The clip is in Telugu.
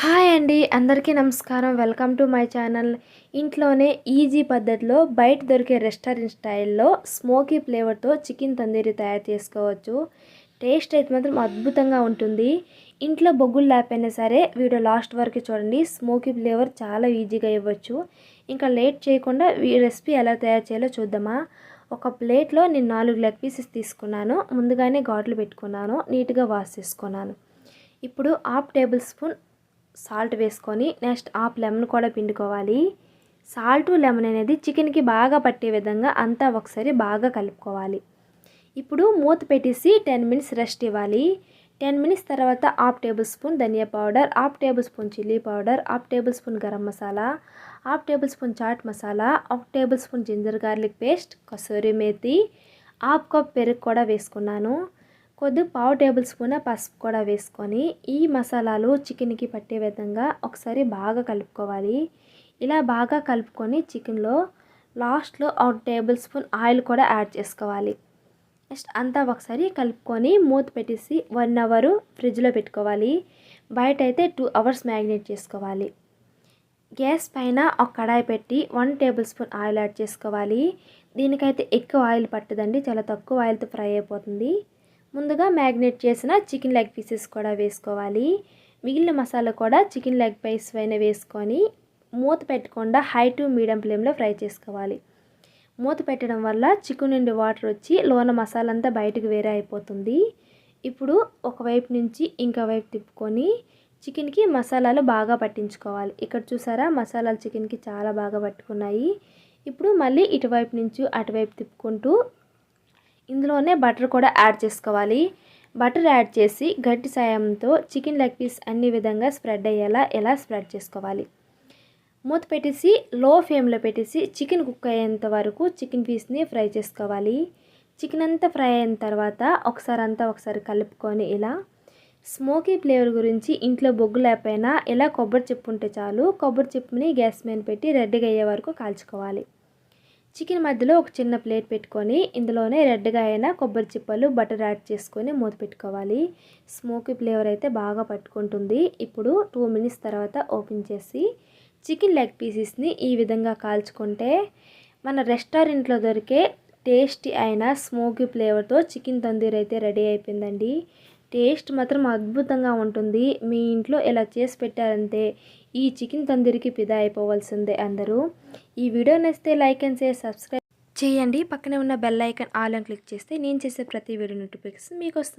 హాయ్ అండి అందరికీ నమస్కారం. Welcome to my channel. ఇంట్లోనే ఈజీ పద్ధతిలో బయట దొరికే రెస్టారెంట్ స్టైల్లో స్మోకీ ఫ్లేవర్తో చికెన్ తందూరి తయారు చేసుకోవచ్చు. టేస్ట్ అయితే మాత్రం అద్భుతంగా ఉంటుంది. ఇంట్లో బొగ్గులు లేకపోయినా సరే వీడియో లాస్ట్ వరకు చూడండి. స్మోకీ ఫ్లేవర్ చాలా ఈజీగా ఇవ్వచ్చు. ఇంకా లేట్ చేయకుండా ఈ రెసిపీ ఎలా తయారు చేయాలో చూద్దామా. ఒక ప్లేట్లో నేను నాలుగు లెగ్ పీసెస్ తీసుకున్నాను. ముందుగానే ఘాట్లు పెట్టుకున్నాను. నీట్గా వాష్ చేసుకున్నాను. ఇప్పుడు హాఫ్ టేబుల్ స్పూన్ సాల్ట్ వేసుకొని నెక్స్ట్ హాఫ్ లెమన్ కూడా పిండుకోవాలి. సాల్ట్ లెమన్ అనేది చికెన్కి బాగా పట్టే విధంగా అంతా ఒకసారి బాగా కలుపుకోవాలి. ఇప్పుడు మూత పెట్టేసి టెన్ మినిట్స్ రెస్ట్ ఇవ్వాలి. టెన్ మినిట్స్ తర్వాత half tablespoon dhania powder half tablespoon chilli powder half tablespoon garam masala half tablespoon chaat masala ఒక tablespoon ginger garlic paste kasuri methi half cup పెరుగు కూడా వేసుకున్నాను. కొద్ది పావు టేబుల్ స్పూన్ పసుపు కూడా వేసుకొని ఈ మసాలాలు చికెన్కి పట్టే విధంగా ఒకసారి బాగా కలుపుకోవాలి. ఇలా బాగా కలుపుకొని చికెన్లో లాస్ట్లో ఒక టేబుల్ స్పూన్ ఆయిల్ కూడా యాడ్ చేసుకోవాలి. నెక్స్ట్ అంతా ఒకసారి కలుపుకొని మూత పెట్టేసి వన్ అవర్ ఫ్రిడ్జ్లో పెట్టుకోవాలి. బయట అయితే టూ అవర్స్ మ్యాగ్నేట్ చేసుకోవాలి. గ్యాస్ పైన ఒక కడాయి పెట్టి one table spoon oil add చేసుకోవాలి. దీనికైతే ఎక్కువ ఆయిల్ పట్టదండి చాలా తక్కువ ఆయిల్తో ఫ్రై అయిపోతుంది. ముందుగా మ్యాగ్నేట్ చేసిన చికెన్ లెగ్ పీసెస్ కూడా వేసుకోవాలి. మిగిలిన మసాలా కూడా చికెన్ లెగ్ పీస్ పైన వేసుకొని మూత పెట్టకుండా హై టు మీడియం ఫ్లేమ్లో ఫ్రై చేసుకోవాలి. మూత పెట్టడం వల్ల చికెన్ నుండి వాటర్ వచ్చి లోన మసాలా అంతా బయటకు వేరే అయిపోతుంది. ఇప్పుడు ఒకవైపు నుంచి ఇంకో వైపు తిప్పుకొని చికెన్కి మసాలాలు బాగా పట్టించుకోవాలి. ఇక్కడ చూసారా? మసాలాలు చికెన్కి చాలా బాగా పట్టుకున్నాయి. ఇప్పుడు మళ్ళీ ఇటువైపు నుంచి అటువైపు తిప్పుకుంటూ ఇందులోనే బటర్ కూడా యాడ్ చేసుకోవాలి. బటర్ యాడ్ చేసి గట్టి సాయంతో చికెన్ లెగ్ పీస్ అన్ని విధంగా స్ప్రెడ్ అయ్యేలా ఎలా స్ప్రెడ్ చేసుకోవాలి. మూత పెట్టేసి లో ఫ్లేమ్లో పెట్టేసి చికెన్ కుక్ అయ్యేంత వరకు చికెన్ పీస్ని ఫ్రై చేసుకోవాలి. చికెన్ అంతా ఫ్రై అయిన తర్వాత ఒకసారి అంతా ఒకసారి కలుపుకొని ఇలా స్మోకీ ఫ్లేవర్ గురించి ఇంట్లో బొగ్గు లేకపోయినా ఇలా కొబ్బరి చెప్పు ఉంటే చాలు. కొబ్బరి చెప్పుని గ్యాస్ మీద పెట్టి రెడ్గా అయ్యే వరకు కాల్చుకోవాలి. చికెన్ మధ్యలో ఒక చిన్న ప్లేట్ పెట్టుకొని ఇందులోనే రెడ్గా అయిన కొబ్బరి చిప్పలు బటర్ యాడ్ చేసుకొని మూత పెట్టుకోవాలి. స్మోకీ ఫ్లేవర్ అయితే బాగా పట్టుకుంటుంది. ఇప్పుడు టూ మినిట్స్ తర్వాత ఓపెన్ చేసి చికెన్ లెగ్ పీసెస్ని ఈ విధంగా కాల్చుకుంటే మన రెస్టారెంట్లో దొరికే టేస్టీ అయిన స్మోకీ ఫ్లేవర్తో చికెన్ తందూరి అయితే రెడీ అయిపోయిందండి. టేస్ట్ మాత్రం అద్భుతంగా ఉంటుంది. మీ ఇంట్లో ఇలా చేసి పెట్టారంటే ఈ చికెన్ తందూరికి పిదా అయిపోవాల్సిందే అందరూ. ఈ వీడియో నచ్చితే లైక్ అండ్ షేర్ సబ్స్క్రైబ్ చేయండి. పక్కనే ఉన్న బెల్ ఐకాన్ ఆల్ అని క్లిక్ చేస్తే నేను చేసే ప్రతి వీడియో నోటిఫికేషన్ మీకు వస్తుంది.